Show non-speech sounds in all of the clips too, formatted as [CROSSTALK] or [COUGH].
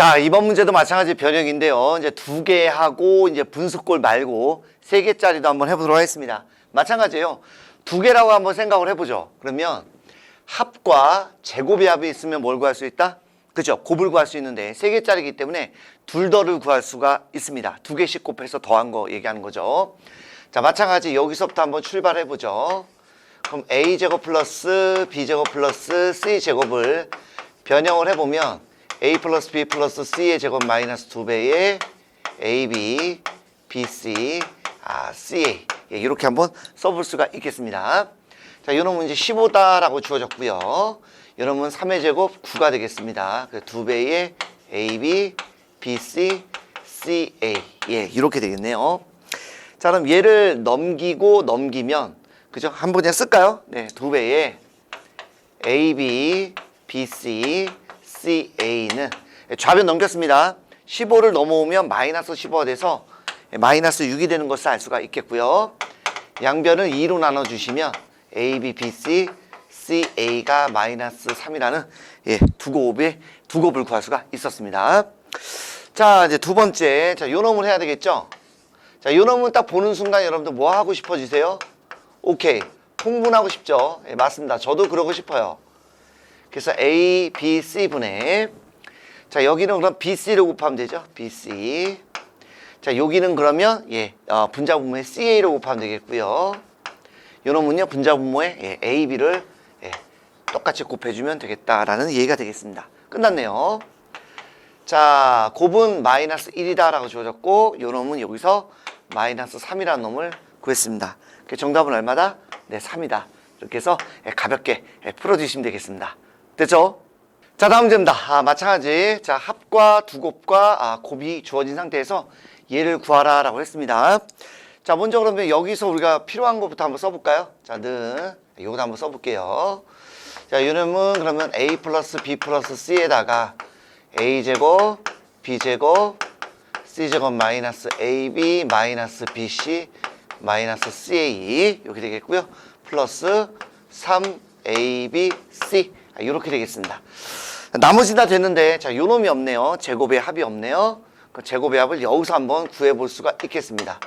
자, 이번 문제도 마찬가지 변형인데요. 이제 두 개 하고 이제 분수꼴 말고 세 개짜리도 한번 해보도록 하겠습니다. 마찬가지예요. 두 개라고 한번 생각을 해보죠. 그러면 합과 제곱의 합이 있으면 뭘 구할 수 있다? 그죠? 곱을 구할 수 있는데 세 개짜리이기 때문에 둘 더를 구할 수가 있습니다. 두 개씩 곱해서 더한 거 얘기하는 거죠. 자, 마찬가지 여기서부터 한번 출발해 보죠. 그럼 a 제곱 플러스 b 제곱 플러스 c 제곱을 변형을 해보면 a 플러스 b 플러스 c의 제곱 마이너스 두 배의 ab, bc, 아, ca 예, 이렇게 한번 써볼 수가 있겠습니다. 자, 이런 문제 15다라고 주어졌고요. 문 3의 제곱 9가 되겠습니다. 그두 배의 ab, bc, ca 예, 이렇게 되겠네요. 자, 그럼 얘를 넘기고 넘기면 그죠? 한번 그냥 쓸까요? 네, 두 배의 A, B, B, C, C, A는 좌변 넘겼습니다. 15를 넘어오면 마이너스 15가 돼서 마이너스 6이 되는 것을 알 수가 있겠고요. 양변을 2로 나눠주시면 A, B, B, C, C, A가 마이너스 3이라는 예, 두 곱의 두 곱을 구할 수가 있었습니다. 자, 이제 두 번째. 자, 요 놈을 해야 되겠죠? 자, 요 놈은 딱 보는 순간 여러분들 뭐 하고 싶어지세요? 오케이. 통분하고 싶죠? 예, 맞습니다. 저도 그러고 싶어요. 그래서 A, B, C 분의 자, 여기는 그럼 BC를 곱하면 되죠? BC. 자, 여기는 그러면 예, 어, 분자 분모에 CA를 곱하면 되겠고요. 요 놈은요, 분자 분모에 예, A, B를 예, 똑같이 곱해주면 되겠다라는 이해가 되겠습니다. 끝났네요. 자, 곱은 마이너스 1이다라고 주어졌고, 요 놈은 여기서 마이너스 3이라는 놈을 구했습니다. 그 정답은 얼마다? 네, 3이다. 이렇게 해서 예, 가볍게 예, 풀어주시면 되겠습니다. 됐죠? 자, 다음 문제입니다. 아, 마찬가지. 자, 합과 두 곱과 아, 곱이 주어진 상태에서 얘를 구하라 라고 했습니다. 자, 먼저 그러면 여기서 우리가 필요한 것부터 한번 써볼까요? 자, 는 요거도 한번 써볼게요. 자, 이놈은 그러면 a 플러스 b 플러스 c에다가 a제곱, b제곱, c제곱 마이너스 ab 마이너스 bc 마이너스 ca 이렇게 되겠고요. 플러스 3abc 아, 이렇게 되겠습니다. 나머지 다 됐는데 자, 요 놈이 없네요. 제곱의 합이 없네요. 그 제곱의 합을 여기서 한번 구해 볼 수가 있겠습니다.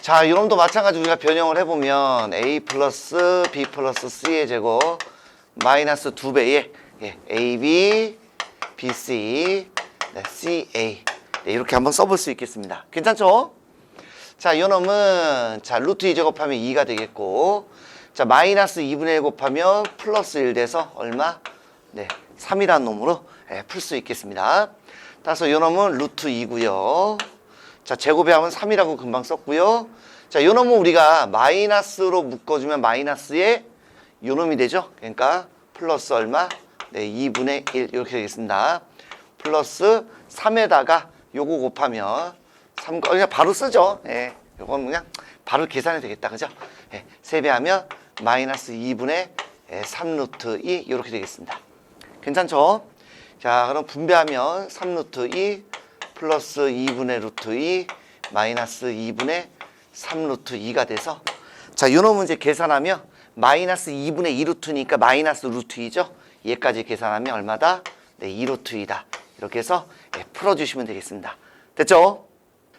자, 이놈도 마찬가지 우리가 변형을 해보면 a 플러스 b 플러스 c의 제곱 마이너스 두 배의 예, ab, bc, 네, ca 네, 이렇게 한번 써볼 수 있겠습니다. 괜찮죠? 자, 이 놈은 자 루트 2 제곱하면 2가 되겠고 자 마이너스 2분의 1 곱하면 플러스 1 돼서 얼마? 네, 3이라는 놈으로 예, 풀수 있겠습니다. 따라서 이 놈은 루트 2고요. 자, 제곱의 합은 3이라고 금방 썼고요. 자, 요 놈은 우리가 마이너스로 묶어주면 마이너스의 요 놈이 되죠. 그러니까 플러스 얼마? 네, 2분의 1 이렇게 되겠습니다. 플러스 3에다가 요거 곱하면 3, 그냥 바로 쓰죠. 예, 요건 그냥 바로 계산이 되겠다. 그죠? 예, 세배하면 마이너스 2분의 3루트 2 이렇게 되겠습니다. 괜찮죠? 자, 그럼 분배하면 3루트 2 플러스 2분의 루트 2 마이너스 2분의 3루트 2가 돼서 자, 요 놈은 이제 계산하면 마이너스 2분의 2루트니까 마이너스 루트 2죠? 얘까지 계산하면 얼마다? 네, 2루트 2다. 이렇게 해서 예, 풀어주시면 되겠습니다. 됐죠?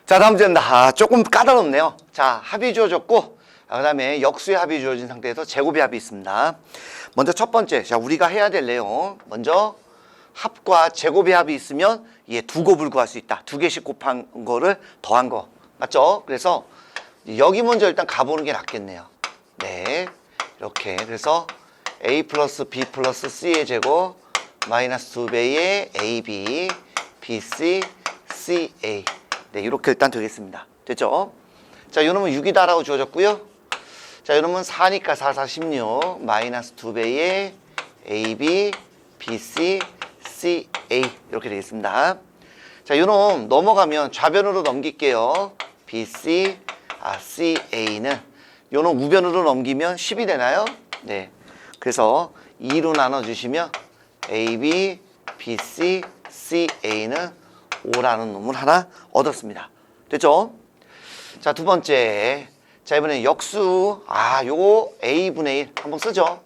자, 다음 문제입니다. 아, 조금 까다롭네요. 자, 합이 주어졌고, 아, 그 다음에 역수의 합이 주어진 상태에서 제곱의 합이 있습니다. 먼저 첫 번째, 자, 우리가 해야 될 내용. 먼저 합과 제곱의 합이 있으면 예, 두 곱을 구할 수 있다. 두 개씩 곱한 거를 더한 거. 맞죠? 그래서 여기 먼저 일단 가보는 게 낫겠네요. 네. 이렇게. 그래서 a 플러스 b 플러스 c의 제곱 마이너스 두 배의 ab, bc, ca. 네, 이렇게 일단 되겠습니다. 됐죠? 자, 이놈은 6이다라고 주어졌고요. 자, 이놈은 4니까 4, 4, 16 마이너스 두 배의 ab, bc, ca 이렇게 되겠습니다. 자, 요놈 넘어가면 좌변으로 넘길게요. BC, 아, CA는 요놈 우변으로 넘기면 10이 되나요? 네. 그래서 2로 나눠주시면 AB, BC, CA는 5라는 놈을 하나 얻었습니다. 됐죠? 자, 두 번째. 자, 이번엔 역수. 아, 요거 A분의 1 한번 쓰죠.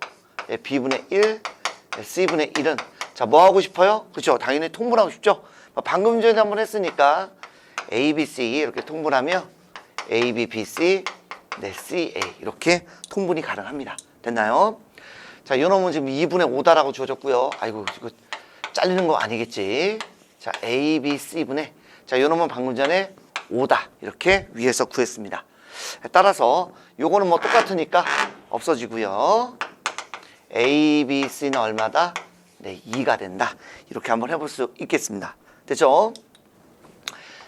네, B분의 1, 네, C분의 1은 자, 뭐 하고 싶어요? 그렇죠. 당연히 통분하고 싶죠. 뭐 방금 전에 한번 했으니까 A, B, C 이렇게 통분하며 A, B, B, C, 네, C, A 이렇게 통분이 가능합니다. 됐나요? 자, 요 놈은 지금 2분의 5다라고 주어졌고요. 아이고, 이거 잘리는 거 아니겠지? 자, A, B, C분의 자, 요 놈은 방금 전에 5다 이렇게 위에서 구했습니다. 따라서 요거는 뭐 똑같으니까 없어지고요. A, B, C는 얼마다? 네, 2가 된다. 이렇게 한번 해볼 수 있겠습니다. 됐죠?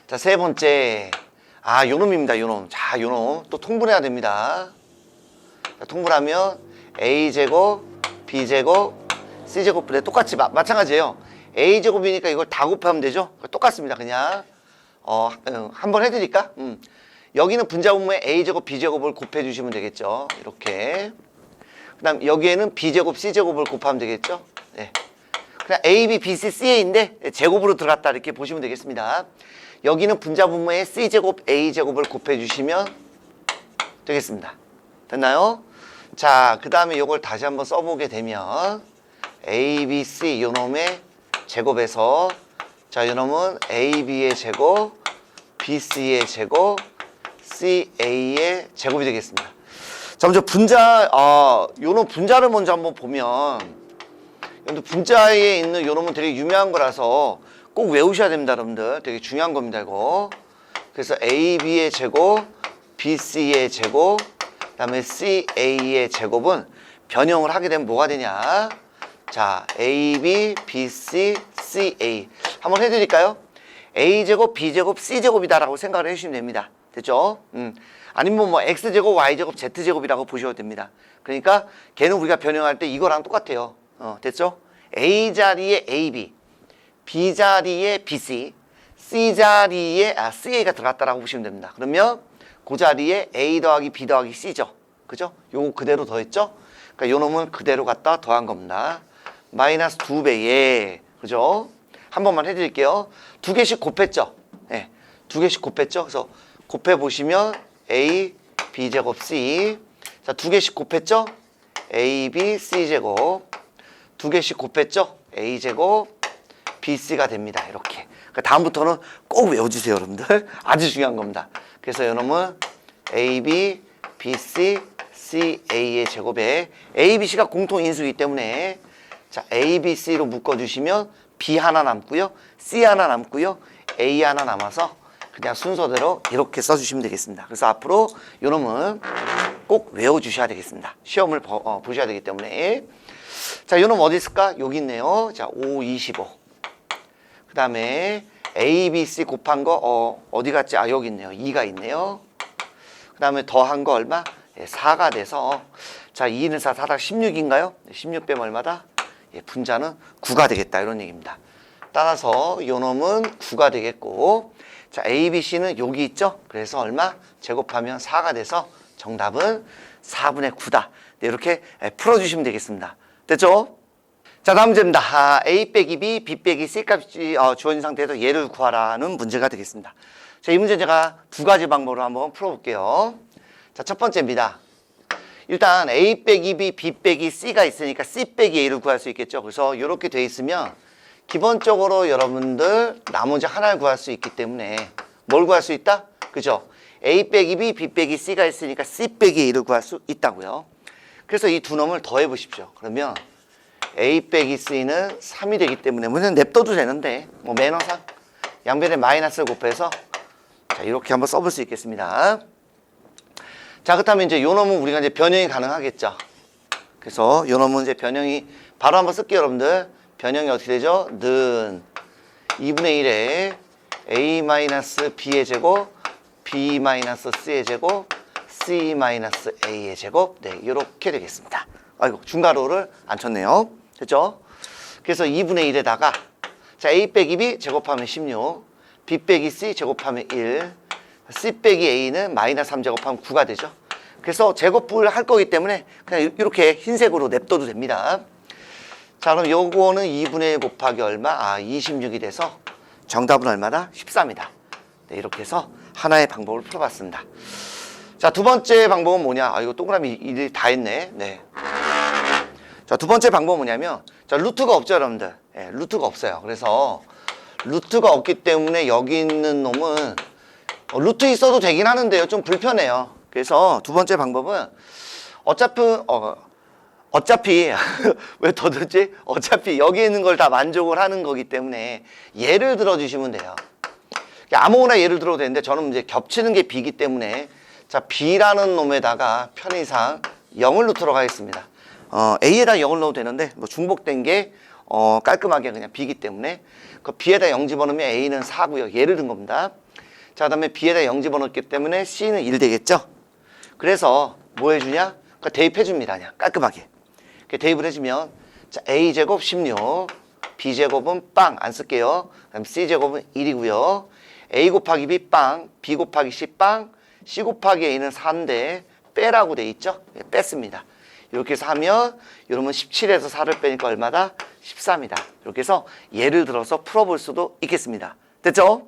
자, 세 번째. 아, 요 놈입니다, 요 놈. 자, 요 놈. 또 통분해야 됩니다. 자, 통분하면 A제곱, B제곱, C제곱 분의 똑같이 마, 마찬가지예요. A제곱이니까 이걸 다 곱하면 되죠? 똑같습니다, 그냥. 어, 음, 한번 해드릴까? 음. 여기는 분자 분모에 A제곱, B제곱을 곱해 주시면 되겠죠. 이렇게. 그 다음 여기에는 B제곱, C제곱을 곱하면 되겠죠. 네. 그냥 A, B, B, C, C인데 제곱으로 들어갔다 이렇게 보시면 되겠습니다. 여기는 분자 분모에 C제곱, A제곱을 곱해 주시면 되겠습니다. 됐나요? 자, 그 다음에 이걸 다시 한번 써보게 되면 A, B, C 요 놈의 제곱에서 자, 요 놈은 A, B의 제곱, B, C의 제곱, C, A의 제곱이 되겠습니다. 자, 먼저 분자, 어, 요놈 분자를 먼저 한번 보면 분자에 있는 요 놈은 되게 유명한 거라서 꼭 외우셔야 됩니다, 여러분들. 되게 중요한 겁니다, 이거. 그래서 A, B의 제곱, B, C의 제곱, 그 다음에 C, A의 제곱은 변형을 하게 되면 뭐가 되냐? 자, A, B, B, C, C, A. 한번 해드릴까요? A 제곱, B 제곱, C 제곱이다라고 생각을 해주시면 됩니다. 됐죠? 음. 아니면 뭐 X 제곱, Y 제곱, Z 제곱이라고 보셔도 됩니다. 그러니까 걔는 우리가 변형할 때 이거랑 똑같아요. 어, 됐죠? A 자리에 AB, B 자리에 BC, C 자리에 아, CA가 들어갔다라고 보시면 됩니다. 그러면 그 자리에 A 더하기 B 더하기 C죠. 그죠? 요거 그대로 더했죠? 그러니까 요 놈은 그대로 갖다 더한 겁니다. 마이너스 두 배에 그죠? 한 번만 해드릴게요. 두 개씩 곱했죠? 네, 두 개씩 곱했죠? 그래서 곱해 보시면 A, B 제곱 C. 자, 두 개씩 곱했죠? A, B, C 제곱. 두 개씩 곱했죠? A 제곱, BC가 됩니다. 이렇게. 그 다음부터는 꼭 외워주세요, 여러분들. [LAUGHS] 아주 중요한 겁니다. 그래서 이놈은 AB, BC, CA의 제곱에 ABC가 공통 인수이기 때문에 자 ABC로 묶어주시면 B 하나 남고요, C 하나 남고요, A 하나 남아서 그냥 순서대로 이렇게 써주시면 되겠습니다. 그래서 앞으로 이놈은 꼭 외워주셔야 되겠습니다. 시험을 보, 어, 보셔야 되기 때문에 자 이놈 어디 있을까? 여기 있네요. 자 5, 25. 그 다음에 A, B, C 곱한 거 어, 어디 갔지? 아 여기 있네요. 2가 있네요. 그 다음에 더한 거 얼마? 예, 4가 돼서 자 2는 4, 4다 16인가요? 16 빼면 얼마다? 예, 분자는 9가 되겠다 이런 얘기입니다. 따라서 요 놈은 9가 되겠고 자 A, B, C는 여기 있죠? 그래서 얼마? 제곱하면 4가 돼서 정답은 4분의 9다. 네, 이렇게 예, 풀어주시면 되겠습니다. 됐죠? 자 다음 문제입니다. 아, A 빼기 B, B 빼기 C 값이 어, 주어진 상태에서 얘를 구하라는 문제가 되겠습니다. 자, 이 문제 제가 두 가지 방법으로 한번 풀어볼게요. 자, 첫 번째입니다. 일단 A 빼기 B, B 빼기 C가 있으니까 C 빼기 A를 구할 수 있겠죠. 그래서 이렇게 돼 있으면 기본적으로 여러분들 나머지 하나를 구할 수 있기 때문에 뭘 구할 수 있다? 그죠? A 빼기 B, B 빼기 C가 있으니까 C 빼기 A를 구할 수 있다고요. 그래서 이 두 놈을 더해 보십시오. 그러면 A 빼기 C는 3이 되기 때문에 물론 냅둬도 되는데 뭐 매너상 양변에 마이너스를 곱해서 자 이렇게 한번 써볼 수 있겠습니다. 자 그렇다면 이제 요 놈은 우리가 이제 변형이 가능하겠죠. 그래서 요 놈은 이제 변형이 바로 한번 쓸게요 여러분들. 변형이 어떻게 되죠? 는 2분의 1에 a 마이너스 b의 제곱 b 마이너스 c의 제곱 c 마이너스 a의 제곱 네 이렇게 되겠습니다. 아이고 중괄호를 안 쳤네요. 됐죠? 그래서 2분의 1에다가 자 a 빼기 b 제곱하면 16 b 빼기 c 제곱하면 1 c 빼기 a는 마이너스 3 제곱하면 9가 되죠. 그래서 제곱을 할 거기 때문에 그냥 이렇게 흰색으로 냅둬도 됩니다. 자 그럼 요거는 2분의 1 곱하기 얼마? 아 26이 돼서 정답은 얼마다? 13이다. 네, 이렇게 해서 하나의 방법을 풀어봤습니다. 자 두 번째 방법은 뭐냐? 아 이거 동그라미 일다 했네. 네. 자 두 번째 방법은 뭐냐면 자 루트가 없죠 여러분들. 예, 루트가 없어요. 그래서 루트가 없기 때문에 여기 있는 놈은 어, 루트 있어도 되긴 하는데요. 좀 불편해요. 그래서 두 번째 방법은 어차피 어, 어차피 [LAUGHS] 왜 더 듣지? 어차피 여기 있는 걸 다 만족을 하는 거기 때문에 예를 들어 주시면 돼요. 아무거나 예를 들어도 되는데 저는 이제 겹치는 게 B이기 때문에 자 B라는 놈에다가 편의상 0을 넣도록 하겠습니다. 어, A에다 0을 넣어도 되는데 뭐 중복된 게 어, 깔끔하게 그냥 B이기 때문에 그 B에다 0 집어넣으면 A는 4고요. 예를 든 겁니다. 자 그 다음에 B에다 0 집어넣기 때문에 C는 1 되겠죠. 그래서 뭐 해주냐? 그 대입해 줍니다. 그냥 깔끔하게. 대입을 해주면 자 A 제곱 16, B 제곱은 빵 안 쓸게요. 그다음 C 제곱은 1이고요. A 곱하기 B 빵, B 곱하기 C 빵, C 곱하기 A는 4인데 빼라고 돼 있죠? 예, 뺐습니다. 이렇게 해서 하면 이러면 17에서 4를 빼니까 얼마다? 13이다. 이렇게 해서 예를 들어서 풀어볼 수도 있겠습니다. 됐죠?